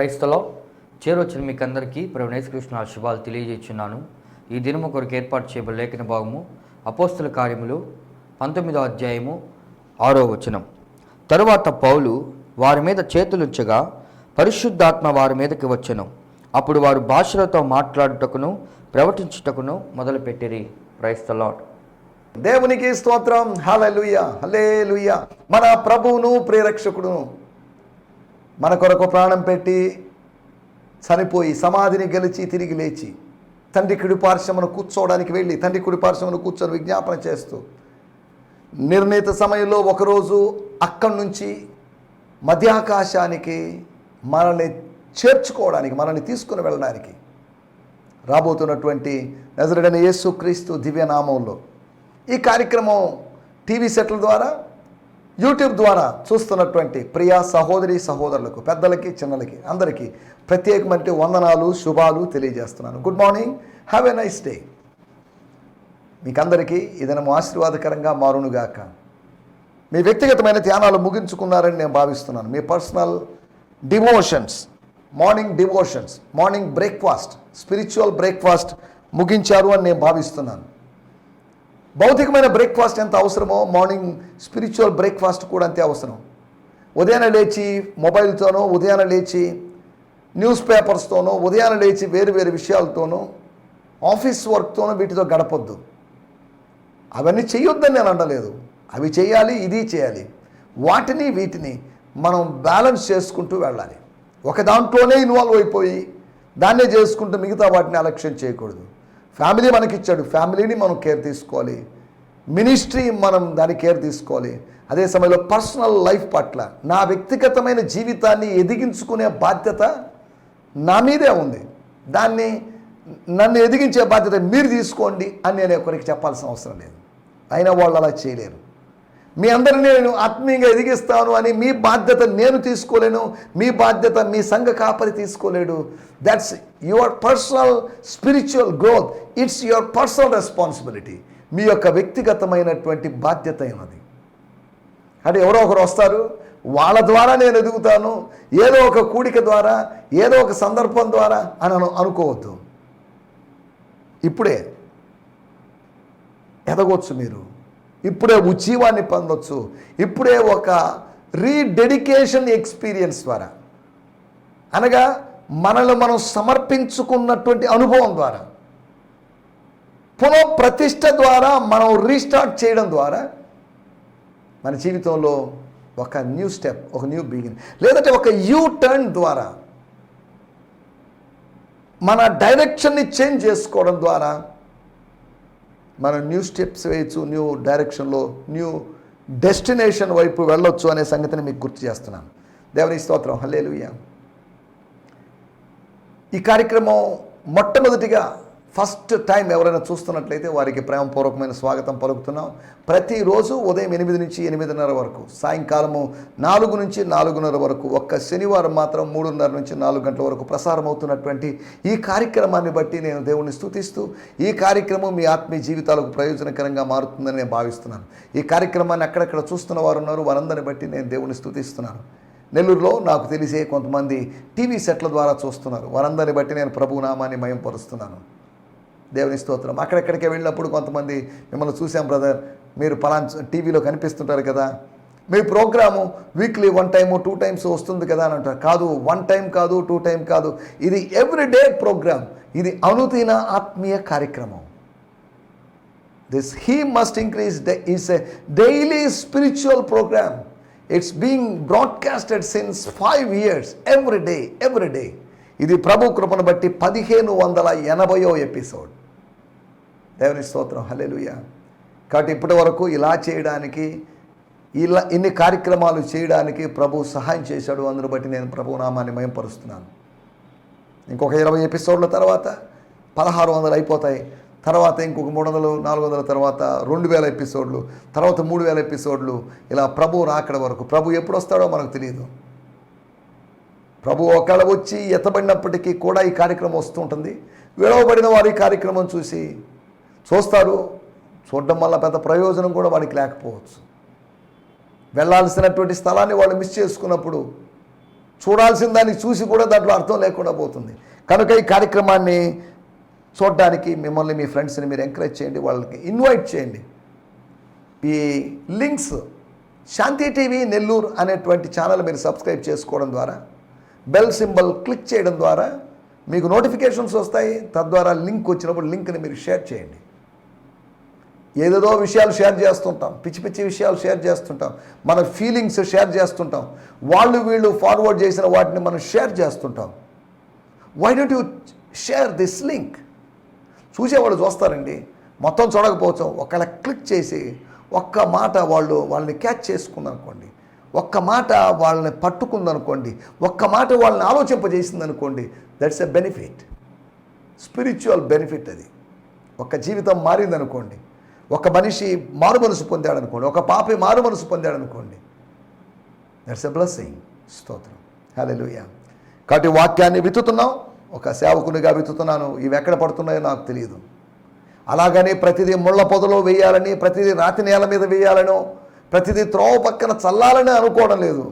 క్రైస్తలో చేరొచ్చిన మీకు అందరికీ కృష్ణ శుభాలు తెలియజేస్తున్నాను. ఈ దినము కొరకు ఏర్పాటు చేయబడిన లేఖన భాగము అపోస్తుల కార్యములు పంతొమ్మిదో అధ్యాయము ఆరో వచనం. తరువాత పౌలు వారి మీద చేతులుంచగా పరిశుద్ధాత్మ వారి మీదకి వచ్చెను. అప్పుడు వారు భాషలతో మాట్లాడుటకును ప్రవటించుటకును మొదలుపెట్టిరి. క్రైస్తలాట్ దేవునికి స్తోత్రం. హలలుయ హలేలుయ మన ప్రభువును ప్రేరక్షకుడును మన కొరకు ప్రాణం పెట్టి చనిపోయి సమాధిని గెలిచి తిరిగి లేచి తండ్రి కుడిపార్శ్వమును కూర్చోవడానికి వెళ్ళి తండ్రి కుడిపార్శ్వమును కూర్చొని విజ్ఞాపన చేస్తూ నిర్ణీత సమయంలో ఒకరోజు అక్కడి నుంచి మధ్యాకాశానికి మనల్ని చేర్చుకోవడానికి మనల్ని తీసుకుని వెళ్ళడానికి రాబోతున్నటువంటి నజరుడైన యేసు క్రీస్తు దివ్యనామంలో ఈ కార్యక్రమం టీవీ సెట్ల ద్వారా యూట్యూబ్ ద్వారా చూస్తున్నటువంటి ప్రియా సహోదరి సహోదరులకు పెద్దలకి చిన్నలకి అందరికీ ప్రత్యేకమైన వందనాలు శుభాలు తెలియజేస్తున్నాను. Good morning have a nice day మీకందరికీ ఇదనము ఆశీర్వాదకరంగా మారునుగాక. మీ వ్యక్తిగతమైన ధ్యానాలు ముగించుకున్నారని నేను భావిస్తున్నాను. మీ personal devotions morning devotions morning breakfast spiritual breakfast ముగించారు అని నేను భావిస్తున్నాను. భౌతికమైన బ్రేక్ఫాస్ట్ ఎంత అవసరమో మార్నింగ్ స్పిరిచువల్ బ్రేక్ఫాస్ట్ కూడా అంతే అవసరం. ఉదయాన్నే లేచి మొబైల్తోనో ఉదయాన్నే లేచి న్యూస్ పేపర్స్తోనో ఉదయాన్నే లేచి వేరు వేరు విషయాలతోనూ ఆఫీస్ వర్క్తోనూ వీటితో గడపొద్దు. అవన్నీ చేయొద్దని నేను అనలేదు. అవి చేయాలి ఇది చేయాలి. వాటిని వీటిని మనం బ్యాలెన్స్ చేసుకుంటూ వెళ్ళాలి. ఒక దాంట్లోనే ఇన్వాల్వ్ అయిపోయి దాన్నే చేసుకుంటూ మిగతా వాటిని అలక్ష్యం చేయకూడదు. ఫ్యామిలీ మనకిచ్చాడు. ఫ్యామిలీని మనం కేర్ తీసుకోవాలి. మినిస్ట్రీ మనం దాని కేర్ తీసుకోవాలి. అదే సమయంలో పర్సనల్ లైఫ్ పట్ల నా వ్యక్తిగతమైన జీవితాన్ని ఎదిగించుకునే బాధ్యత నా మీదే ఉంది. దాన్ని నన్ను ఎదిగించే బాధ్యత మీరు తీసుకోండి అని నేను ఒకరికి చెప్పాల్సిన అవసరం లేదు. అయినా వాళ్ళు అలా చేయలేరు. మీ అందరినీ నేను ఆత్మీయంగా ఎదిగిస్తాను అని మీ బాధ్యత నేను తీసుకోలేను మీ బాధ్యత మీ సంఘ కాపరి తీసుకోలేడు. That's your personal spiritual growth it's your personal responsibility మీ యొక్క వ్యక్తిగతమైనటువంటి బాధ్యత అయినది అంటే ఎవరో ఒకరు వస్తారు వాళ్ళ ద్వారా నేను ఎదుగుతాను ఏదో ఒక కూడిక ద్వారా ఏదో ఒక సందర్భం ద్వారా అని అను అనుకోవద్దు. ఇప్పుడే ఎదగొచ్చు మీరు. ఇప్పుడే ఉజ్జీవాన్ని పొందొచ్చు. ఇప్పుడే ఒక రీడెడికేషన్ ఎక్స్పీరియన్స్ ద్వారా. అనగా మనల్ని మనం సమర్పించుకున్నటువంటి అనుభవం ద్వారా. పునఃప్రతిష్ట ద్వారా మనం రీస్టార్ట్ చేయడం ద్వారా మన జీవితంలో ఒక న్యూ స్టెప్ ఒక న్యూ బిగిన్ లేదంటే ఒక యూ టర్న్ ద్వారా. మన డైరెక్షన్ని చేంజ్ చేసుకోవడం ద్వారా మనం న్యూ స్టెప్స్ వేయచ్చు న్యూ డైరెక్షన్లో న్యూ డెస్టినేషన్ వైపు వెళ్ళొచ్చు అనే సంగతిని మీకు గుర్తు చేస్తున్నాను. దేవుని స్తోత్రం. హల్లేలుయ్య ఈ కార్యక్రమం మొట్టమొదటిగా ఫస్ట్ టైం ఎవరైనా చూస్తున్నట్లయితే వారికి ప్రేమపూర్వకమైన స్వాగతం పలుకుతున్నాం. ప్రతిరోజు ఉదయం ఎనిమిది నుంచి ఎనిమిదిన్నర వరకు సాయంకాలము నాలుగు నుంచి నాలుగున్నర వరకు ఒక్క శనివారం మాత్రం మూడున్నర నుంచి నాలుగు గంటల వరకు ప్రసారం అవుతున్నటువంటి ఈ కార్యక్రమాన్ని బట్టి నేను దేవుణ్ణి స్తుతిస్తూ ఈ కార్యక్రమం మీ ఆత్మీయ జీవితాలకు ప్రయోజనకరంగా మారుతుందని నేను భావిస్తున్నాను. ఈ కార్యక్రమాన్ని అక్కడక్కడ చూస్తున్న వారు ఉన్నారు వారందరిని బట్టి నేను దేవుణ్ణి స్తుతిస్తున్నాను. నెల్లూరులో నాకు తెలిసే కొంతమంది టీవీ సెట్ల ద్వారా చూస్తున్నారు వారందరిని బట్టి నేను ప్రభునామాన్ని మయంపరుస్తున్నాను. దేవుని స్తోత్రం. అక్కడెక్కడికి వెళ్ళినప్పుడు కొంతమంది మిమ్మల్ని చూసాం బ్రదర్. మీరు పలానా టీవీలో కనిపిస్తుంటారు కదా. మీ programme weekly one time two times వస్తుంది కదా అని అంటారు. కాదు వన్ టైం కాదు టూ టైం కాదు. ఇది ఎవ్రీడే ప్రోగ్రామ్. ఇది అనుదిన ఆత్మీయ కార్యక్రమం. This he must increase is a daily spiritual programme it's being broadcasted since five years every day every day ఇది ప్రభు కృపను బట్టి పదిహేను వందల ఎనభయో ఎపిసోడ్. దేవుని స్తోత్రం. హలెలుయ కాబట్టి ఇప్పటి వరకు ఇలా చేయడానికి ఇలా ఇన్ని కార్యక్రమాలు చేయడానికి ప్రభు సహాయం చేశాడు. అందును బట్టి నేను ప్రభు నామాన్ని మయంపరుస్తున్నాను. ఇంకొక ఇరవై ఎపిసోడ్ల తర్వాత పదహారు వందలు అయిపోతాయి. తర్వాత ఇంకొక మూడు వందలు నాలుగు వందల తర్వాత రెండు వేల ఎపిసోడ్లు తర్వాత మూడు వేల ఎపిసోడ్లు ఇలా ప్రభు రాకడ వరకు. ప్రభు ఎప్పుడు వస్తాడో మనకు తెలియదు ప్రభు ఒకవేళ వచ్చి ఎత్తబడినప్పటికీ కూడా ఈ కార్యక్రమం వస్తూ ఉంటుంది. విడవబడిన వారు ఈ కార్యక్రమం చూసి చూస్తారు. చూడడం వల్ల పెద్ద ప్రయోజనం కూడా వాడికి లేకపోవచ్చు. వెళ్ళాల్సినటువంటి స్థలాన్ని వాళ్ళు మిస్ చేసుకున్నప్పుడు చూడాల్సిన దాన్ని చూసి కూడా దాంట్లో అర్థం లేకుండా పోతుంది. కనుక ఈ కార్యక్రమాన్ని చూడడానికి మిమ్మల్ని మీ ఫ్రెండ్స్ని మీరు ఎంకరేజ్ చేయండి వాళ్ళకి ఇన్వైట్ చేయండి. ఈ లింక్స్ శాంతి టీవీ నెల్లూరు అనేటువంటి ఛానల్ మీరు సబ్స్క్రైబ్ చేసుకోవడం ద్వారా బెల్ సింబల్ క్లిక్ చేయడం ద్వారా మీకు నోటిఫికేషన్స్ వస్తాయి. తద్వారా లింక్ వచ్చినప్పుడు లింక్ని మీరు షేర్ చేయండి. ఏదేదో విషయాలు షేర్ చేస్తుంటాం. పిచ్చి పిచ్చి విషయాలు షేర్ చేస్తుంటాం. మన ఫీలింగ్స్ షేర్ చేస్తుంటాం. వాళ్ళు వీళ్ళు ఫార్వర్డ్ చేసిన వాటిని మనం షేర్ చేస్తుంటాం. Why don't you share this link చూసేవాళ్ళు చూస్తారండి. మొత్తం చూడకపోవచ్చు. ఒకళ్ళ క్లిక్ చేసి ఒక్క మాట వాళ్ళు వాళ్ళని క్యాచ్ చేసుకుందనుకోండి. ఒక్క మాట వాళ్ళని పట్టుకుందనుకోండి. ఒక్క మాట వాళ్ళని ఆలోచింపజేసిందనుకోండి. That's a benefit spiritual benefit అది. ఒక జీవితం మారిందనుకోండి. ఒక మనిషి మారు మనసు పొందాడనుకోండి ఒక పాపి మారు మనసు పొందాడనుకోండి దట్స్ ఎ బ్లెస్సింగ్ స్తోత్రం. హల్లెలూయా కాబట్టి వాక్యాన్ని విత్తుతున్నాం ఒక సేవకునిగా విత్తుతున్నాను ఇవి ఎక్కడ పడుతున్నాయో నాకు తెలియదు. అలాగని ప్రతిదీ ముళ్ళ పొదలో వేయాలని ప్రతిదీ రాతి నేల మీద వేయాలనో ప్రతిదీ త్రోవ పక్కన చల్లాలని అనుకోవడం లేదు.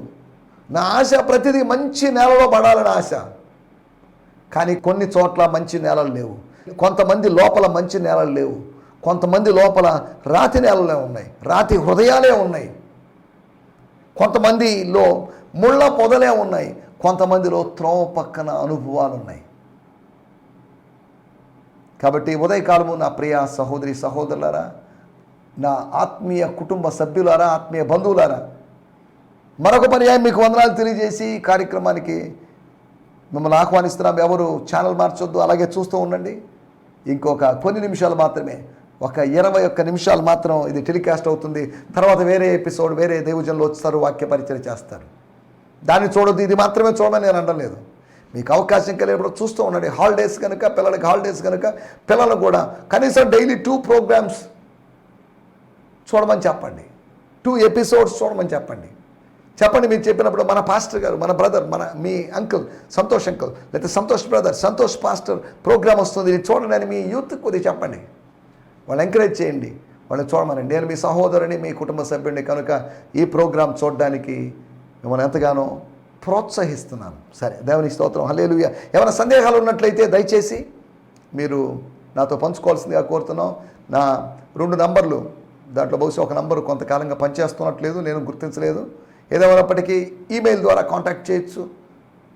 నా ఆశ ప్రతిదీ మంచి నేలలో పడాలని ఆశ. కానీ కొన్ని చోట్ల మంచి నేలలు లేవు. కొంతమంది లోపల మంచి నేలలు లేవు. కొంతమంది లోపల రాతి నేలలే ఉన్నాయి రాతి హృదయాలే ఉన్నాయి. కొంతమందిలో ముళ్ళ పొదలే ఉన్నాయి కొంతమందిలో త్రోవ పక్కన అనుభవాలు ఉన్నాయి. కాబట్టి ఉదయకాలము నా ప్రియ సహోదరి సహోదరులారా నా ఆత్మీయ కుటుంబ సభ్యులారా ఆత్మీయ బంధువులారా మరొక పర్యాయం మీకు వందనాలు తెలియజేసి కార్యక్రమానికి మిమ్మల్ని ఆహ్వానిస్తున్నాం. ఎవరు ఛానల్ మార్చొద్దు అలాగే చూస్తూ ఉండండి. ఇంకొక కొన్ని నిమిషాలు మాత్రమే ఒక ఇరవై ఒక్క నిమిషాలు మాత్రం ఇది టెలికాస్ట్ అవుతుంది. తర్వాత వేరే ఎపిసోడ్ వేరే దైవజనులు వస్తారు వాక్య పరిచయం చేస్తారు. దాన్ని చూడొద్దు ఇది మాత్రమే చూడమని నేను అనడం లేదు. మీకు అవకాశం కలిగినప్పుడు చూస్తూ ఉండండి. హాలిడేస్ కనుక పిల్లలకి హాలిడేస్ కనుక పిల్లలు కూడా కనీసం డైలీ టూ ప్రోగ్రామ్స్ చూడమని చెప్పండి. టూ ఎపిసోడ్స్ చూడమని చెప్పండి. చెప్పండి మీరు చెప్పినప్పుడు మన పాస్టర్ గారు మన బ్రదర్ మన మీ అంకుల్ సంతోష్ అంకుల్ లేకపోతే Santosh brother Santosh pastor programme వస్తుంది. ఇది చూడండి అని మీ యూత్ కొద్దిగా చెప్పండి. వాళ్ళు ఎంకరేజ్ చేయండి. వాళ్ళని చూడమనండి. నేను మీ సహోదరుని మీ కుటుంబ సభ్యుడిని కనుక ఈ ప్రోగ్రాం చూడడానికి మిమ్మల్ని ఎంతగానో ప్రోత్సహిస్తున్నాను. సరే దేవుని స్తోత్రం. హలేలుయ ఏమైనా సందేహాలు ఉన్నట్లయితే దయచేసి మీరు నాతో పంచుకోవాల్సిందిగా కోరుతున్నాం. నా రెండు నంబర్లు దాంట్లో బహుశా ఒక నంబరు కొంతకాలంగా పనిచేస్తున్నట్లేదు నేను గుర్తించలేదు. ఏదేమైనప్పటికీ ఈమెయిల్ ద్వారా కాంటాక్ట్ చేయొచ్చు.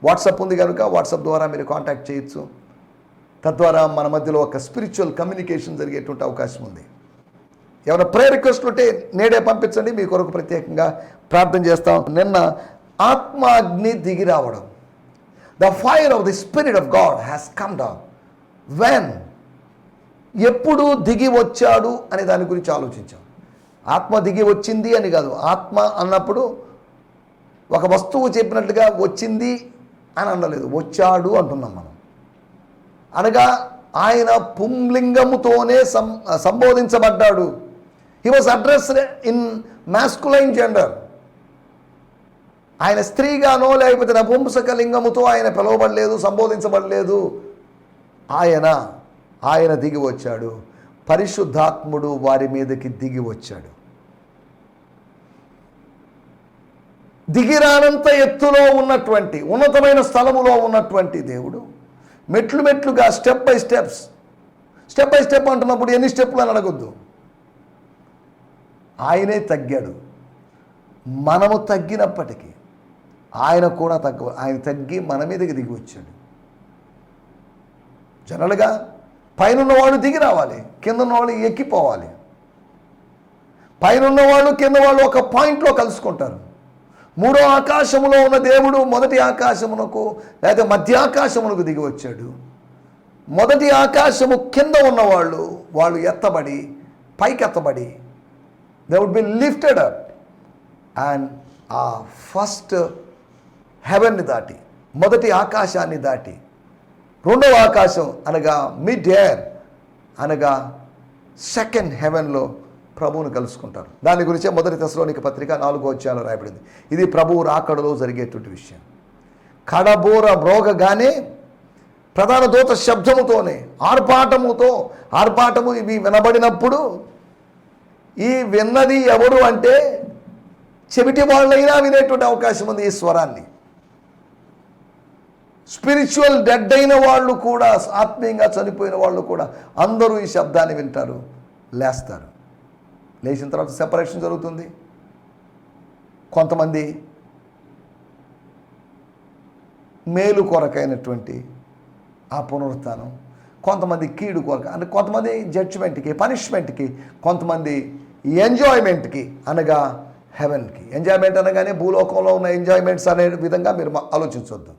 వాట్సాప్ ఉంది కనుక వాట్సాప్ ద్వారా మీరు కాంటాక్ట్ చేయొచ్చు. తద్వారా మన మధ్యలో ఒక స్పిరిచువల్ కమ్యూనికేషన్ జరిగేటువంటి అవకాశం ఉంది. ఏమైనా ప్రేయర్ రిక్వెస్ట్ ఉంటే నేడే పంపించండి మీ కొరకు ప్రత్యేకంగా ప్రార్థన చేస్తాం. నిన్న ఆత్మాగ్ని దిగి రావడం. The fire of the spirit of God has come down when ఎప్పుడు దిగి వచ్చాడు అనే దాని గురించి ఆలోచించాం. ఆత్మ దిగి వచ్చింది అని కాదు ఆత్మ అన్నప్పుడు ఒక వస్తువు చెప్పినట్లుగా వచ్చింది అని అనలేదు. వచ్చాడు అంటున్నాం మనం. అనగా ఆయన పుంలింగముతోనే సం సంబోధించబడ్డాడు. He was addressed in masculine gender ఆయన స్త్రీగానో లేకపోతే నపుంసక లింగముతో ఆయన పిలువబడలేదు సంబోధించబడలేదు. ఆయన ఆయన దిగి వచ్చాడు. పరిశుద్ధాత్ముడు వారి మీదకి దిగి వచ్చాడు. దిగిరానంత ఎత్తులో ఉన్నటువంటి ఉన్నతమైన స్థలములో ఉన్నటువంటి దేవుడు. మెట్లు మెట్లుగా step by steps step by step అంటున్నప్పుడు ఎన్ని స్టెప్లు అని అడగొద్దు. ఆయనే తగ్గాడు. మనము తగ్గినప్పటికీ ఆయన కూడా తగ్గ ఆయన తగ్గి మన మీదకి దిగి వచ్చాడు. జనరల్గా పైన ఉన్నవాళ్ళు దిగి రావాలి కింద ఉన్నవాళ్ళు ఎక్కిపోవాలి. పైన ఉన్నవాళ్ళు కింద వాళ్ళు ఒక పాయింట్లో కలుసుకుంటారు. మూడో ఆకాశములో ఉన్న దేవుడు మొదటి ఆకాశమునకు లేదా మధ్య ఆకాశమునకు దిగి వచ్చాడు. మొదటి ఆకాశము కింద ఉన్నవాళ్ళు వాళ్ళు ఎత్తబడి పైకెత్తబడి they would be lifted up and ఆ ఫస్ట్ హెవెన్ని దాటి మొదటి ఆకాశాన్ని దాటి రెండవ ఆకాశం అనగా మిడ్ ఎయిర్ అనగా సెకండ్ హెవెన్లో ప్రభువును కలుసుకుంటారు. దాని గురించే మొదటి దశలోనికి పత్రిక నాలుగో అధ్యాయంలో రాయబడింది. ఇది ప్రభువు రాకడలో జరిగేటువంటి విషయం. కడబోర మ్రోగగానే ప్రధాన దూత శబ్దముతోనే ఆర్పాటముతో ఆర్పాటము ఇవి వినబడినప్పుడు ఈ విన్నది ఎవరు అంటే చెవిటి వాళ్ళైనా వినేటువంటి అవకాశం ఉంది ఈ స్వరాన్ని. స్పిరిచువల్ డెడ్ అయిన వాళ్ళు కూడా ఆత్మీయంగా చనిపోయిన వాళ్ళు కూడా అందరూ ఈ శబ్దాన్ని వింటారు లేస్తారు. లేచిన తర్వాత సెపరేషన్ జరుగుతుంది. కొంతమంది మేలు కొరకైనటువంటి ఆ పునరుత్నం కొంతమంది కీడు కొరక అంటే కొంతమంది జడ్జిమెంట్కి పనిష్మెంట్కి కొంతమంది ఎంజాయ్మెంట్కి అనగా హెవెన్కి ఎంజాయ్మెంట్ అనగానే భూలోకంలో ఉన్న ఎంజాయ్మెంట్స్ అనే విధంగా మీరు ఆలోచించవద్దు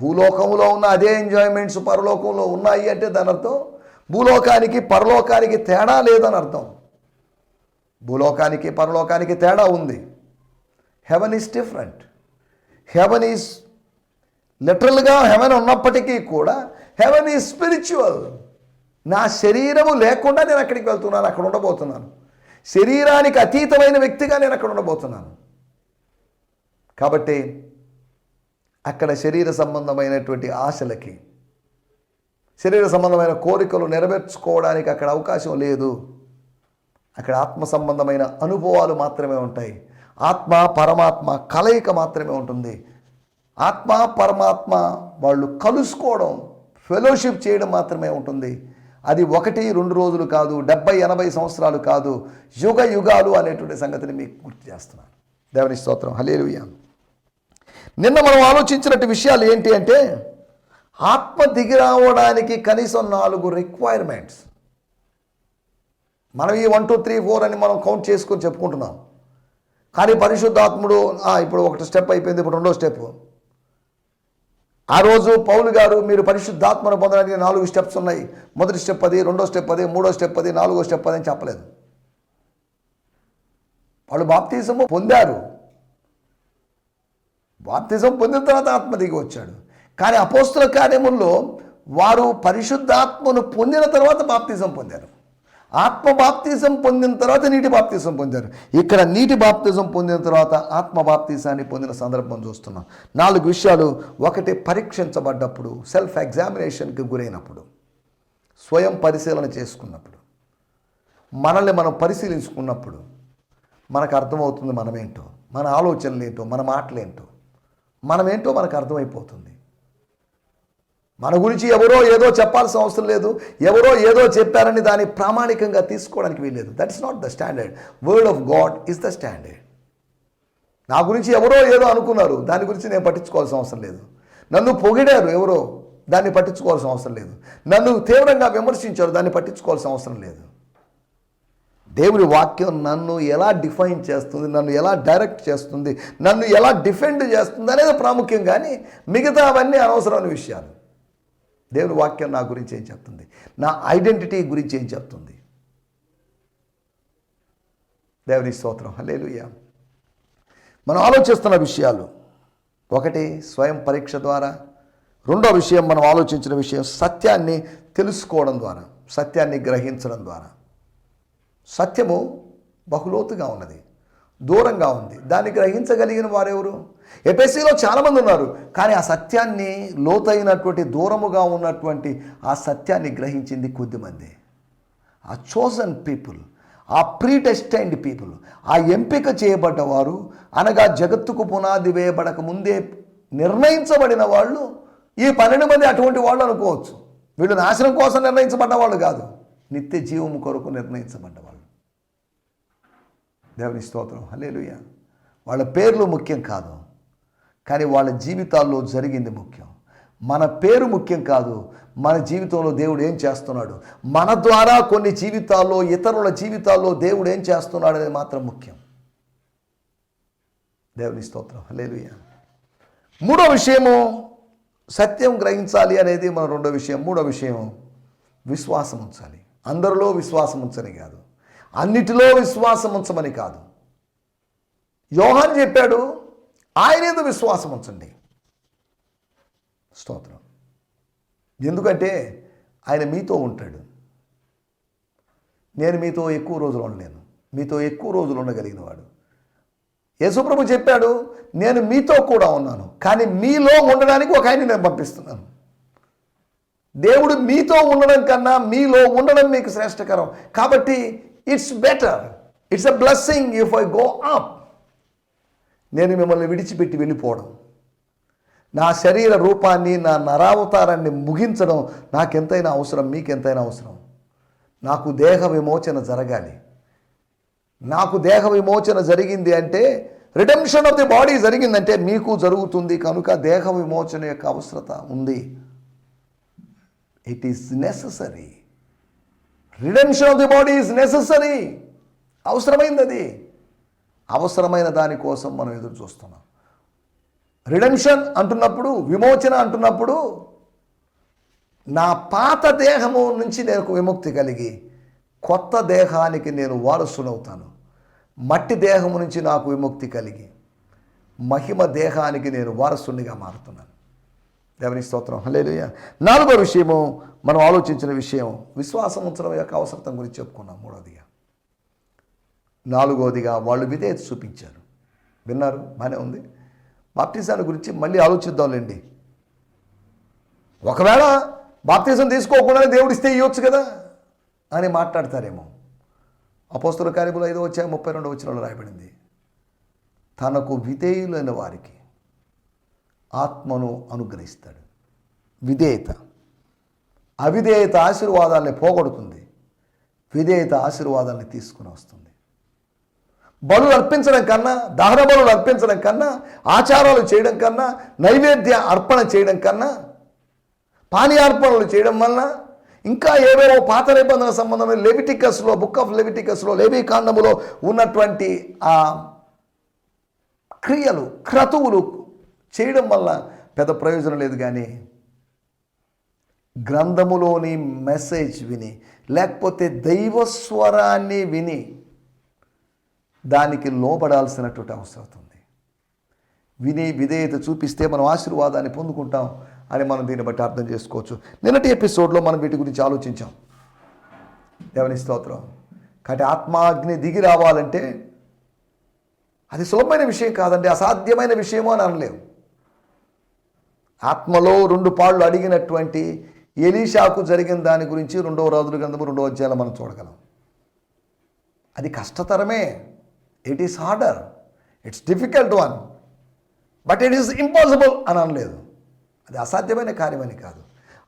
భూలోకంలో ఉన్న అదే ఎంజాయ్మెంట్స్ పరలోకంలో ఉన్నాయి అంటే దాని అర్థం భూలోకానికి పరలోకానికి తేడా లేదని అర్థం. భూలోకానికి పరలోకానికి తేడా ఉంది. Heaven is different heaven is లిటరల్గా హెవెన్ ఉన్నప్పటికీ కూడా హెవెన్ ఈజ్ స్పిరిచువల్ నా శరీరము లేకుండా నేను అక్కడికి వెళ్తున్నాను అక్కడ ఉండబోతున్నాను. శరీరానికి అతీతమైన వ్యక్తిగా నేను అక్కడ ఉండబోతున్నాను. కాబట్టి అక్కడ శరీర సంబంధమైనటువంటి ఆశలకి శరీర సంబంధమైన కోరికలు నెరవేర్చుకోవడానికి అక్కడ అవకాశం లేదు. అక్కడ ఆత్మ సంబంధమైన అనుభవాలు మాత్రమే ఉంటాయి. ఆత్మ పరమాత్మ కలయిక మాత్రమే ఉంటుంది. ఆత్మ పరమాత్మ వాళ్ళు కలుసుకోవడం ఫెలోషిప్ చేయడం మాత్రమే ఉంటుంది. అది ఒకటి రెండు రోజులు కాదు డెబ్బై ఎనభై సంవత్సరాలు కాదు యుగ యుగాలు అనేటువంటి సంగతిని మీకు గుర్తు చేస్తున్నాను. దేవుని స్తోత్రం. హలేలుయ్యా నిన్న మనం ఆలోచించినట్టు విషయాలు ఏంటి అంటే ఆత్మ దిగి రావడానికి కనీసం నాలుగు రిక్వైర్మెంట్స్ మనం ఈ వన్ టూ త్రీ ఫోర్ అని మనం కౌంట్ చేసుకొని చెప్పుకుంటున్నాం. కానీ పరిశుద్ధాత్ముడు ఇప్పుడు ఒకటి స్టెప్ అయిపోయింది ఇప్పుడు రెండో స్టెప్ ఆ రోజు పౌలు గారు మీరు పరిశుద్ధాత్మను పొందడానికి నాలుగు స్టెప్స్ ఉన్నాయి. మొదటి స్టెప్ అది రెండో స్టెప్ అది మూడో స్టెప్ అది నాలుగో స్టెప్ అది అని చెప్పలేదు. వాళ్ళు బాప్తీసము పొందారు. బాప్తిజం పొందిన తర్వాత ఆత్మ దిగి వచ్చాడు. కానీ అపోస్తుల కార్యముల్లో వారు పరిశుద్ధాత్మను పొందిన తర్వాత బాప్తిజం పొందారు. ఆత్మ బాప్తిజం పొందిన తర్వాత నీటి బాప్తిజం పొందారు. ఇక్కడ నీటి బాప్తిజం పొందిన తర్వాత ఆత్మ బాప్తిజాన్ని పొందిన సందర్భం చూస్తున్నాం. నాలుగు విషయాలు ఒకటి పరీక్షించబడ్డప్పుడు సెల్ఫ్ ఎగ్జామినేషన్కి గురైనప్పుడు స్వయం పరిశీలన చేసుకున్నప్పుడు మనల్ని మనం పరిశీలించుకున్నప్పుడు మనకు అర్థమవుతుంది మనమేంటో మన ఆలోచనలు ఏంటో మన మాటలేంటో మనమేంటో మనకు అర్థమైపోతుంది. మన గురించి ఎవరో ఏదో చెప్పాల్సిన అవసరం లేదు ఎవరో ఏదో చెప్పారని దాన్ని ప్రామాణికంగా తీసుకోవడానికి వీల్లేదు. That's not the standard word of God is the standard నా గురించి ఎవరో ఏదో అనుకున్నారు దాని గురించి నేను పట్టించుకోవాల్సిన అవసరం లేదు. నన్ను పొగిడారు ఎవరో దాన్ని పట్టించుకోవాల్సిన అవసరం లేదు. నన్ను తీవ్రంగా విమర్శించారు దాన్ని పట్టించుకోవాల్సిన అవసరం లేదు. దేవుని వాక్యం నన్ను ఎలా డిఫైన్ చేస్తుంది నన్ను ఎలా డైరెక్ట్ చేస్తుంది నన్ను ఎలా డిఫెండ్ చేస్తుంది అనేది ప్రాముఖ్యం కానీ మిగతా అవన్నీ అనవసరమైన విషయాలు. దేవుని వాక్యం నా గురించి ఏం చెప్తుంది? నా ఐడెంటిటీ గురించి ఏం చెప్తుంది? దేవుని స్తోత్రం. హలేలుయ్యా మనం ఆలోచిస్తున్న విషయాలు. ఒకటి స్వయం పరీక్ష ద్వారా. రెండో విషయం మనం ఆలోచించిన విషయం సత్యాన్ని తెలుసుకోవడం ద్వారా సత్యాన్ని గ్రహించడం ద్వారా. సత్యము బహులోతుగా ఉన్నది. దూరంగా ఉంది. దాన్ని గ్రహించగలిగిన వారెవరు? ఎపిఎస్సిలో చాలామంది ఉన్నారు. కానీ ఆ సత్యాన్ని లోతైనటువంటి దూరముగా ఉన్నటువంటి ఆ సత్యాన్ని గ్రహించింది కొద్దిమంది. ఆ చోజన్ పీపుల్ ఆ ప్రీటెస్టైన్డ్ పీపుల్ ఆ ఎంపిక చేయబడ్డవారు అనగా జగత్తుకు పునాది వేయబడక ముందే నిర్ణయించబడిన వాళ్ళు ఈ పన్నెండు మంది అటువంటి వాళ్ళు అనుకోవచ్చు. వీళ్ళు నాశనం కోసం నిర్ణయించబడ్డ వాళ్ళు కాదు. నిత్య జీవము కొరకు నిర్ణయించబడ్డ వాళ్ళు. దేవుని స్తోత్రం. హలేలుయ వాళ్ళ పేర్లు ముఖ్యం కాదు కానీ వాళ్ళ జీవితాల్లో జరిగింది ముఖ్యం. మన పేరు ముఖ్యం కాదు మన జీవితంలో దేవుడు ఏం చేస్తున్నాడు? మన ద్వారా కొన్ని జీవితాల్లో ఇతరుల జీవితాల్లో దేవుడు ఏం చేస్తున్నాడు అనేది మాత్రం ముఖ్యం. దేవుని స్తోత్రం. హల్లెలూయా. మూడో విషయము సత్యం గ్రహించాలి అనేది మన రెండో విషయం. మూడో విషయం విశ్వాసం ఉంచాలి. అందరిలో విశ్వాసం ఉంచని కాదు. అన్నిటిలో విశ్వాసం ఉంచమని కాదు. యోహాన్ చెప్పాడు ఆయన ఏదో విశ్వాసం ఉంచండి. స్తోత్రం. ఎందుకంటే ఆయన మీతో ఉంటాడు. నేను మీతో ఎక్కువ రోజులు ఉండలేను. మీతో ఎక్కువ రోజులు ఉండగలిగిన వాడు. యేసుప్రభు చెప్పాడు నేను మీతో కూడా ఉన్నాను కానీ మీలో ఉండడానికి ఒక ఆయన నేను పంపిస్తున్నాను. దేవుడు మీతో ఉండడం కన్నా మీలో ఉండడం మీకు శ్రేష్టకరం. కాబట్టి it's better it's a blessing if I go up నేను మిమ్మల్ని విడిచిపెట్టి వెళ్ళిపోవడం. నా శరీర రూపాన్ని నా నరావతారాన్ని ముగించడం నాకెంతైనా అవసరం మీకెంతైనా అవసరం. నాకు దేహ విమోచన జరగాలి. నాకు దేహ విమోచన జరిగింది అంటే రిడెంప్షన్ ఆఫ్ ది బాడీ జరిగిందంటే మీకు జరుగుతుంది కనుక దేహ విమోచన యొక్క అవసరత ఉంది. It is necessary redemption of the body is necessary అవసరమైంది అది అవసరమైన దానికోసం మనం ఎదురు చూస్తున్నాం. రిడెంప్షన్ అంటున్నప్పుడు విమోచన అంటున్నప్పుడు నా పాత దేహము నుంచి నేను విముక్తి కలిగి కొత్త దేహానికి నేను వారసునవుతాను మట్టి దేహము నుంచి నాకు విముక్తి కలిగి మహిమ దేహానికి నేను వారసునిగా మారుతున్నాను. దేవుని స్తోత్రం. హలేలుయ నాలుగో విషయము మనం ఆలోచించిన విషయం విశ్వాసం ఉంచడం యొక్క అవసరం గురించి చెప్పుకున్నాం మూడవదిగా నాలుగోదిగా వాళ్ళు విధేయత చూపించారు. విన్నారు? బాగానే ఉంది. బాప్తిజాన్ని గురించి మళ్ళీ ఆలోచిద్దాంలేండి ఒకవేళ బాప్తిజం తీసుకోకుండానే దేవుడు ఇస్తే ఇవ్వచ్చు కదా అని మాట్లాడతారేమో. అపోస్తుల కార్యములు ఐదో వచ్చాయి ముప్పై రెండు వచ్చిన రాయబడింది. తనకు విధేయులైన వారికి ఆత్మను అనుగ్రహిస్తాడు. విధేయత. అవిధేయత ఆశీర్వాదాల్ని పోగొడుతుంది. విధేయత ఆశీర్వాదాలని తీసుకుని వస్తుంది. బలు అర్పించడం కన్నా దహన బలు అర్పించడం కన్నా ఆచారాలు చేయడం కన్నా నైవేద్య అర్పణ చేయడం కన్నా పానీయార్పణలు చేయడం వలన ఇంకా ఏవేవో పాత నిబంధన సంబంధమైన లెవిటికస్లో బుక్ ఆఫ్ లెవిటికస్లో లేవీ కాండములో ఉన్నటువంటి ఆ క్రియలు క్రతువులు చేయడం వల్ల పెద్ద ప్రయోజనం లేదు కానీ గ్రంథములోని మెసేజ్ విని లేకపోతే దైవస్వరాన్ని విని దానికి లోబడాల్సినటువంటి అవసరం అవుతుంది. విని విధేయత చూపిస్తే మనం ఆశీర్వాదాన్ని పొందుకుంటాం అని మనం దీన్ని బట్టి అర్థం చేసుకోవచ్చు. నిన్నటి ఎపిసోడ్లో మనం వీటి గురించి ఆలోచించాం. దేవుని స్తోత్రం. కాబట్టి ఆత్మాగ్ని దిగి రావాలంటే అది సులభమైన విషయం కాదండి అసాధ్యమైన విషయమో అని అనలేము ఆత్మలో రెండు పాళ్ళు అడిగినటువంటి ఎలీషాకు జరిగిన దాని గురించి రెండవ రాజుల గ్రంథము రెండవ అధ్యాయంలో మనం చూడగలం. అది కష్టతరమే. It is harder it's difficult one but it is impossible అని అనలేదు. అది అసాధ్యమైన కార్యమని కాదు.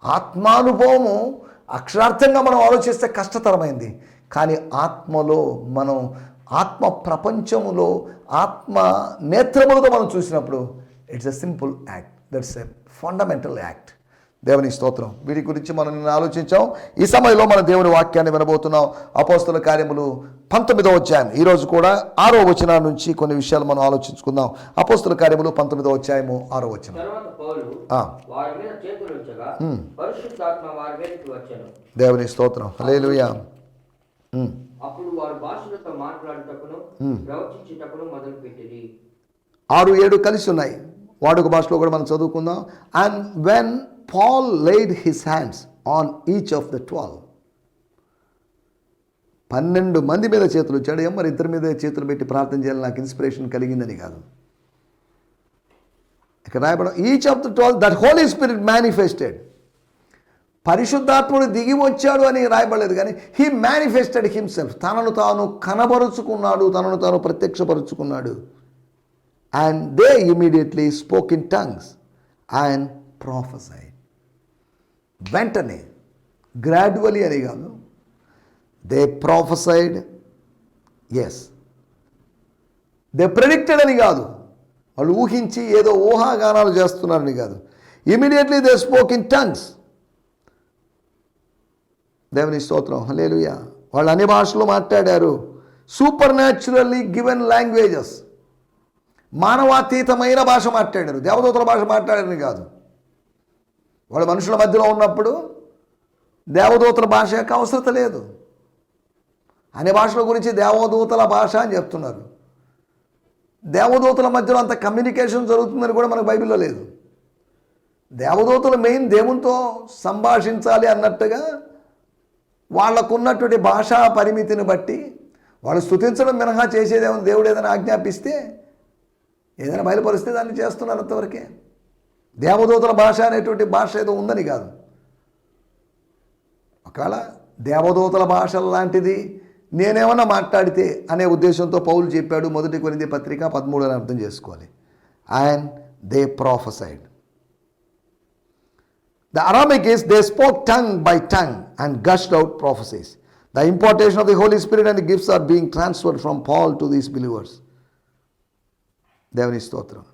ఆత్మానుభవము అక్షరార్థంగా మనం ఆలోచిస్తే కష్టతరమైంది. కానీ ఆత్మలో మనం ఆత్మ ప్రపంచములో ఆత్మ నేత్రములతో మనం చూసినప్పుడు it's a simple act that's a fundamental act. దేవుని స్తోత్రం. వీటి గురించి మనం నిన్న ఆలోచించాం. ఈ సమయంలో మన దేవుని వాక్యాన్ని వినబోతున్నాం. అపోస్తుల కార్యములు పంతొమ్మిదో అధ్యాయం. ఈరోజు కూడా ఆరో వచనం నుంచి కొన్ని విషయాలు మనం ఆలోచించుకుందాం. అపోస్తుల కార్యములు పంతొమ్మిదో అధ్యాయము ఆరో వచనం. దేవుని స్తోత్రం. Hallelujah um. అప్పుడు వారు భాషలతో మాట్లాడుటకును ప్రవచించుటకును మొదలు పెట్టింది ఆరు ఏడు కలిసి ఉన్నాయి. వాడుక భాషలో కూడా మనం చదువుకుందాం. And when Paul laid his hands on each of the twelve పన్నెండు మంది మీద చేతులు వచ్చాడు. ఏం మరి ఇద్దరి మీద చేతులు పెట్టి ప్రార్థన చేయాలి? నాకు ఇన్స్పిరేషన్ కలిగిందని కాదు. ఇక్కడ రాయబడం each of the twelve that Holy Spirit manifested పరిశుద్ధాత్ముడు దిగి వచ్చాడు అని రాయబడలేదు కానీ హీ మేనిఫెస్టెడ్ హిమ్సెల్ఫ్ తనను తాను కనబరుచుకున్నాడు తనను తాను ప్రత్యక్షపరుచుకున్నాడు. And they immediately spoke in tongues and prophesied. వెంటనే గ్రాడ్యువలీ అని కాదు they prophesied as they predicted అని కాదు వాళ్ళు ఊహించి ఏదో ఊహాగానాలు చేస్తున్నారని కాదు. Immediately they spoke in tongues దేవుని స్తోత్రం లేలుయా వాళ్ళు అన్ని భాషలో మాట్లాడారు. సూపర్ న్యాచురల్లీ గివెన్ లాంగ్వేజెస్ మానవాతీతమైన భాష మాట్లాడారు. దేవదూతల భాష మాట్లాడారని కాదు. వాళ్ళు మనుషుల మధ్యలో ఉన్నప్పుడు దేవదూతల భాష యొక్క అవసరత లేదు. అనే భాషల గురించి దేవదూతల భాష అని చెప్తున్నారు. దేవదూతల మధ్యలో అంత కమ్యూనికేషన్ జరుగుతుందని కూడా మనకు బైబిల్లో లేదు. దేవదూతలు మెయిన్ దేవునితో సంభాషించాలి అన్నట్టుగా వాళ్ళకున్నటువంటి భాషా పరిమితిని బట్టి వాళ్ళు స్థుతించడం మినహా చేసేదేమో దేవుడు ఏదైనా ఆజ్ఞాపిస్తే ఏదైనా బయలుపరిస్తే దాన్ని చేస్తున్నారు అంతవరకే. దేవదూతల భాష అనేటువంటి భాష ఏదో ఉందని కాదు. ఒకవేళ దేవదూతల భాష లాంటిది నేనేమన్నా మాట్లాడితే అనే ఉద్దేశంతో పౌలు చెప్పాడు మొదటి కొనింది పత్రిక పదమూడు అని అర్థం చేసుకోవాలి. And they prophesied the Aramaic is they spoke tongue by tongue and gushed out prophesies the impartation of the Holy Spirit and gifts are being transferred from Paul to these believers దేవుని స్తోత్రం.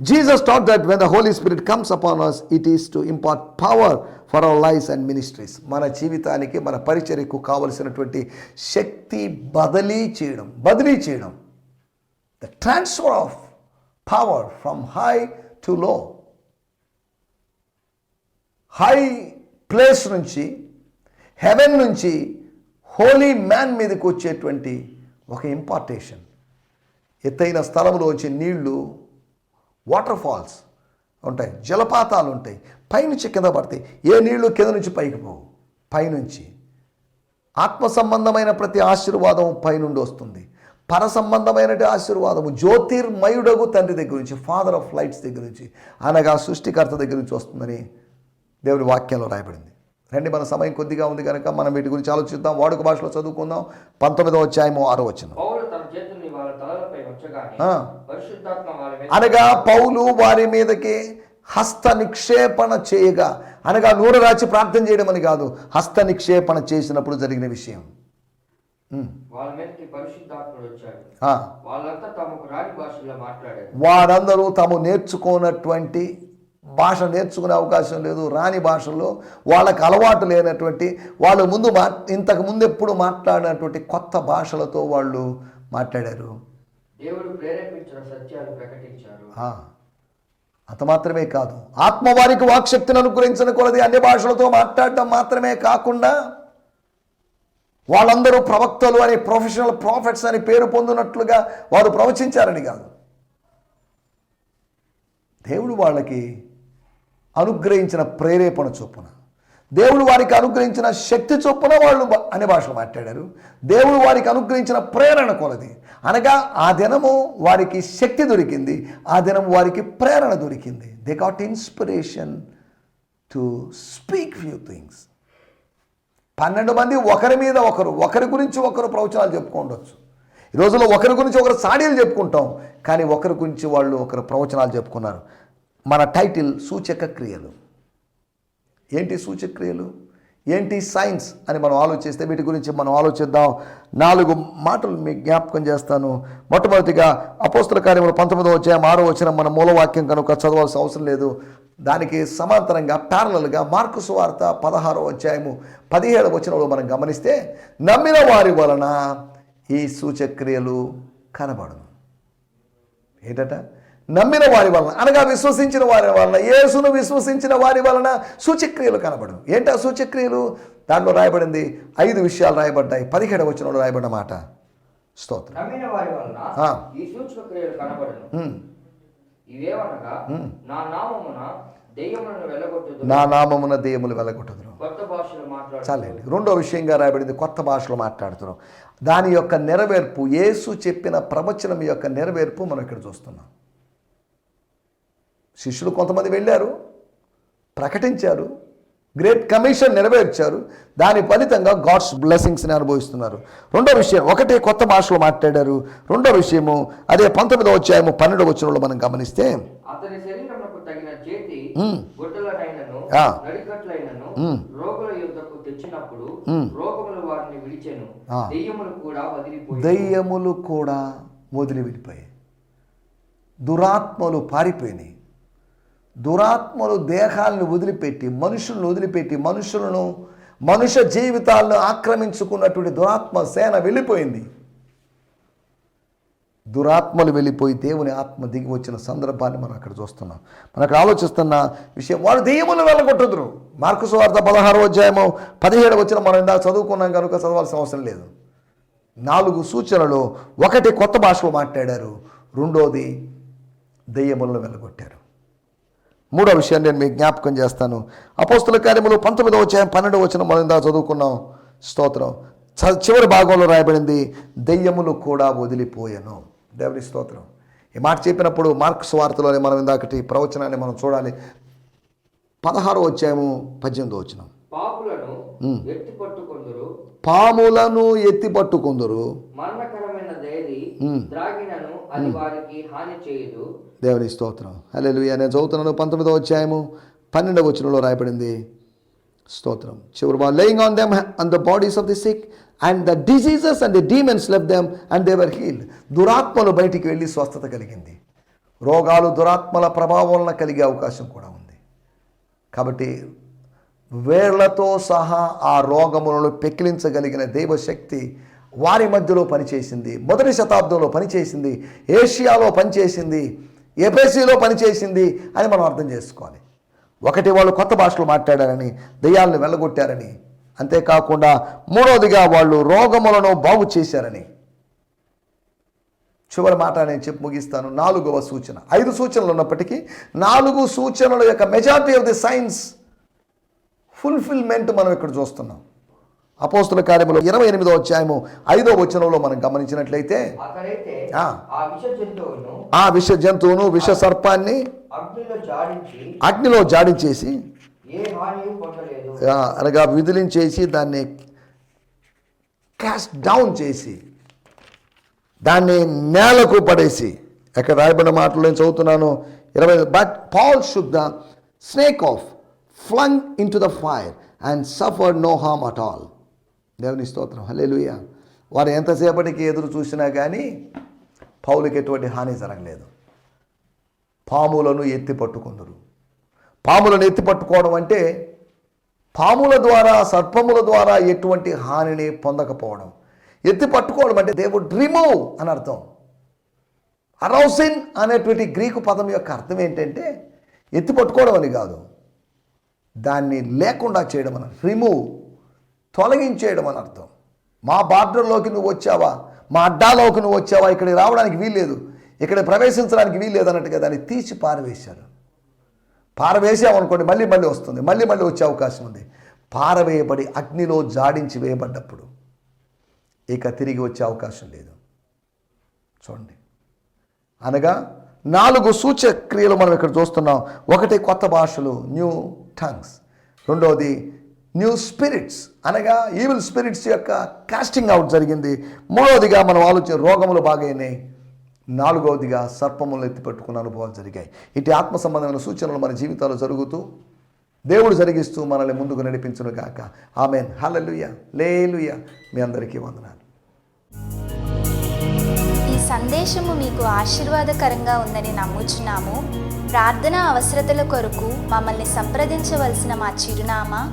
Jesus taught that when the Holy Spirit comes upon us it is to impart power for our lives and ministries మన జీవితానికి మన పరిచర్యకు కావలసినటువంటి శక్తి బదిలీ చేయడం బదిలీ చేయడం. The transfer of power from high to low high place నుంచి హెవెన్ నుంచి హోలీ మ్యాన్ మీదకి వచ్చేటువంటి ఒక ఇంపార్టేషన్ ఎత్తైన స్థలంలో వచ్చే నీళ్ళు వాటర్ ఫాల్స్ ఉంటాయి జలపాతాలు ఉంటాయి పైనుంచి కింద పడతాయి. ఏ నీళ్ళు కింద నుంచి పైకి పోవు? పైనుంచి. ఆత్మ సంబంధమైన ప్రతి ఆశీర్వాదం పైనుండి వస్తుంది. పర సంబంధమైన ఆశీర్వాదము జ్యోతిర్మయుడగు తండ్రి దగ్గర నుంచి ఫాదర్ ఆఫ్ లైట్స్ దగ్గర నుంచి అనగా సృష్టికర్త దగ్గర నుంచి వస్తుందని దేవుని వాక్యంలో రాయబడింది. రండి మన సమయం కొద్దిగా ఉంది కనుక మనం వీటి గురించి ఆలోచిద్దాం వాడుక భాషలో చదువుకుందాం. పంతొమ్మిదవ అధ్యాయము ఆరో వచ్చిన అనగా పౌలు వారి మీదకి హస్త నిక్షేపణ చేయగా. అనగా నూనె రాచి ప్రార్థన చేయడం అని కాదు హస్త నిక్షేపణ చేసినప్పుడు జరిగిన విషయం. వారందరూ తాము నేర్చుకున్నటువంటి భాష నేర్చుకునే అవకాశం లేదు రాని భాషల్లో వాళ్ళకి అలవాటు లేనటువంటి వాళ్ళు ముందు మా ఇంతకు ముందు ఎప్పుడు మాట్లాడినటువంటి కొత్త భాషలతో వాళ్ళు మాట్లాడారు. దేవుడు ప్రేరేపించిన సత్యాలు ప్రకటించారు. అంత మాత్రమే కాదు. ఆత్మ వారికి వాక్శక్తిని అనుగ్రహించిన కొలది అన్ని భాషలతో మాట్లాడడం మాత్రమే కాకుండా వాళ్ళందరూ ప్రవక్తలు అని ప్రొఫెషనల్ ప్రాఫిట్స్ అని పేరు పొందినట్లుగా వారు ప్రవచించారని కాదు. దేవుడు వాళ్ళకి అనుగ్రహించిన ప్రేరేపణ చొప్పున దేవుడు వారికి అనుగ్రహించిన శక్తి చొప్పున వాళ్ళు అనే భాషలు మాట్లాడారు. దేవుడు వారికి అనుగ్రహించిన ప్రేరణ కొలది. అనగా ఆ దినము వారికి శక్తి దొరికింది. ఆ దినం వారికి ప్రేరణ దొరికింది. They got inspiration to speak few things పన్నెండు మంది ఒకరి మీద ఒకరు ఒకరి గురించి ఒకరు ప్రవచనాలు చెప్పుకోండొచ్చు ఈ రోజుల్లో ఒకరి గురించి ఒకరు సాడీలు చెప్పుకుంటాం కానీ ఒకరి గురించి వాళ్ళు ఒకరు ప్రవచనాలు చెప్పుకున్నారు. మన టైటిల్ సూచక క్రియలు. ఏంటి సూచక్రియలు? ఏంటి సైన్స్ అని మనం ఆలోచిస్తే వీటి గురించి మనం ఆలోచిద్దాం. నాలుగు మాటలు మీకు జ్ఞాపకం చేస్తాను. మొట్టమొదటిగా అపోస్తుల కార్యములు పంతొమ్మిదో వచ్చాయి ఆరో వచ్చిన మన మూలవాక్యం కనుక చదవాల్సిన అవసరం లేదు. దానికి సమాంతరంగా ప్యారలల్గా మార్కు సువార్త పదహారో అధ్యాయము పదిహేడు వచనంలో మనం గమనిస్తే నమ్మిన వారి వలన ఈ సూచక్రియలు కనబడను. ఏంటట? నమ్మిన వారి వలన అనగా విశ్వసించిన వారి వలన యేసును విశ్వసించిన వారి వలన సూచక్రియలు కనబడు ఏంటా సూచక్రియలు? దాంట్లో రాయబడింది ఐదు విషయాలు రాయబడ్డాయి. పదిహేడు వచనంలో రాయబడ్డ మాట. స్తోత్రం. ఆ. నా నామమున దెయ్యములు మాట్లాడు చాలండి. రెండో విషయంగా రాయబడింది కొత్త భాషలో మాట్లాడుతున్నాం. దాని యొక్క నెరవేర్పు యేసు చెప్పిన ప్రవచనం యొక్క నెరవేర్పు మనం ఇక్కడ చూస్తున్నాం. శిష్యులు కొంతమంది వెళ్ళారు ప్రకటించారు గ్రేట్ కమిషన్ నెరవేర్చారు. దాని ఫలితంగా గాడ్స్ బ్లెస్సింగ్స్ని అనుభవిస్తున్నారు. రెండో విషయం ఒకటే కొత్త భాషలో మాట్లాడారు. రెండో విషయము అదే పంతొమ్మిదో అధ్యాయము పన్నెండో వచ్చినలో మనం గమనిస్తే. దెయ్యములు కూడా వదిలిపోయి దయ్యములు కూడా వదిలి వెళ్ళిపోయాయి దురాత్మలు పారిపోయినాయి. దురాత్మలు దేహాలను వదిలిపెట్టి మనుషులను వదిలిపెట్టి మనుషులను మనుష్య జీవితాలను ఆక్రమించుకున్నటువంటి దురాత్మ సేన వెళ్ళిపోయింది. దురాత్మలు వెళ్ళిపోయి దేవుని ఆత్మ దిగి వచ్చిన సందర్భాన్ని మనం అక్కడ చూస్తున్నాం. మనం అక్కడ ఆలోచిస్తున్న విషయం వాడు దెయ్యములు వెళ్ళగొట్టుదురు. మార్కు సువార్త పదహారో అధ్యాయము పదిహేడు వచ్చిన మనం ఇందాక చదువుకున్నాం కనుక చదవాల్సిన అవసరం లేదు. నాలుగు సూచనలు ఒకటి కొత్త భాషలో మాట్లాడారు రెండోది దెయ్యములను వెళ్ళగొట్టారు. మూడో విషయం నేను మీకు జ్ఞాపకం చేస్తాను. అపోస్తుల కార్యములు పంతొమ్మిదో వచ్చాయం పన్నెండో వచ్చిన మనం ఇందాక చదువుకున్నాం. స్తోత్రం. చ- చివరి భాగంలో రాయబడింది దెయ్యములు కూడా వదిలిపోయాను. దేవుని స్తోత్రం. ఈ మాట చెప్పినప్పుడు మార్క్స్ వార్తలోనే మనం ఇందాకటి ప్రవచనాన్ని మనం చూడాలి. పదహారో వచ్చాము పద్దెనిమిదో వచ్చినాం పాములను ఎత్తి పట్టుకుందరు మరణకరమైన అది వారికి హాని చేయదు. దేవుని స్తోత్రం. హల్లెలూయా. నేను చదువుతున్నాను పంతొమ్మిదో అధ్యాయము పన్నెండవ వచనంలో రాయబడింది. స్తోత్రం. చివరి వాళ్ళు laying on them and the bodies of the sick and the diseases and the demons left them and they were healed దురాత్మలు బయటికి వెళ్ళి స్వస్థత కలిగింది. రోగాలు దురాత్మల ప్రభావం వలన కలిగే అవకాశం కూడా ఉంది. కాబట్టి వేళ్ళతో సహా ఆ రోగములను పెకిలించగలిగిన దైవశక్తి వారి మధ్యలో పనిచేసింది. మొదటి శతాబ్దంలో పనిచేసింది. ఏషియాలో పనిచేసింది. ఎపేసీలో పనిచేసింది అని మనం అర్థం చేసుకోవాలి. ఒకటి వాళ్ళు కొత్త భాషలో మాట్లాడారని దెయ్యాలను వెళ్ళగొట్టారని అంతేకాకుండా మూడవదిగా వాళ్ళు రోగములను బాగు చేశారని. చివరి మాట నేను చెప్పి ముగిస్తాను. నాలుగవ సూచన. ఐదు సూచనలు ఉన్నప్పటికీ నాలుగు సూచనల యొక్క majority of the signs fulfilment మనం ఇక్కడ చూస్తున్నాం. అపోస్తుల కార్యములో ఇరవై ఎనిమిదో అధ్యాయము ఐదో వచనంలో మనం గమనించినట్లయితే ఆ. విష జంతువును విష సర్పాన్ని అగ్నిలో జాడించి అగ్నిలో జాడించేసి అనగా విదిలించేసి దాన్ని క్యాస్ట్ డౌన్ చేసి దాన్ని నేలకు పడేసి ఎక్కడ రాయబడిన మాటలు నేను చదువుతున్నాను ఇరవై but Paul shook the snake off flung into the fire and suffer no harm at all దేవుని స్తోత్రం హల్లెలూయా. వారు ఎంతసేపటికి ఎదురు చూసినా కానీ పౌలకి ఎటువంటి హాని జరగలేదు. పాములను ఎత్తి పట్టుకుందరు. పాములను ఎత్తి పట్టుకోవడం అంటే పాముల ద్వారా సర్పముల ద్వారా ఎటువంటి హానిని పొందకపోవడం. ఎత్తి పట్టుకోవడం అంటే దేవుడు రిమూవ్ అని అర్థం. అరౌసిన్ అనేటువంటి గ్రీకు పదం యొక్క అర్థం ఏంటంటే ఎత్తి పట్టుకోవడం అని కాదు. దాన్ని లేకుండా చేయడం అని రిమూవ్ తొలగించేయడం అని అర్థం. మా బార్డర్లోకి నువ్వు వచ్చావా? మా అడ్డాలోకి నువ్వు వచ్చావా? ఇక్కడికి రావడానికి వీల్లేదు. ఇక్కడ ప్రవేశించడానికి వీల్లేదు అన్నట్టుగా దాన్ని తీసి పారవేశారు. పారవేసామనుకోండి మళ్ళీ మళ్ళీ వస్తుంది. మళ్ళీ మళ్ళీ వచ్చే అవకాశం ఉంది. పారవేయబడి అగ్నిలో జాడించి వేయబడ్డప్పుడు ఇక తిరిగి వచ్చే అవకాశం లేదు. చూడండి. అనగా నాలుగు సూచక్రియలు మనం ఇక్కడ చూస్తున్నాం. ఒకటి కొత్త భాషలు న్యూ టంగ్స్. రెండవది న్యూ స్పిరిట్స్ అనగా ఈవిల్ స్పిరిట్స్ యొక్క కాస్టింగ్ అవుట్ జరిగింది. మూడవదిగా మనం ఆలోచన రోగములు బాగైనాయి. నాలుగవదిగా సర్పములు ఎత్తిపెట్టుకున్న అనుభవాలు జరిగాయి. ఇటు ఆత్మ సంబంధమైన సూచనలు మన జీవితాల్లో జరుగుతూ దేవుడు జరిగిస్తూ మనల్ని ముందుకు నడిపించును గాక. ఆమెన్. హలలుయ లేలుయ. మీ అందరికీ వందనాలు. ఈ సందేశము మీకు ఆశీర్వాదకరంగా ఉందని నమ్ముచున్నాము. ప్రార్థన అవసరతల కొరకు మమ్మల్ని సంప్రదించవలసిన మా చిరునామా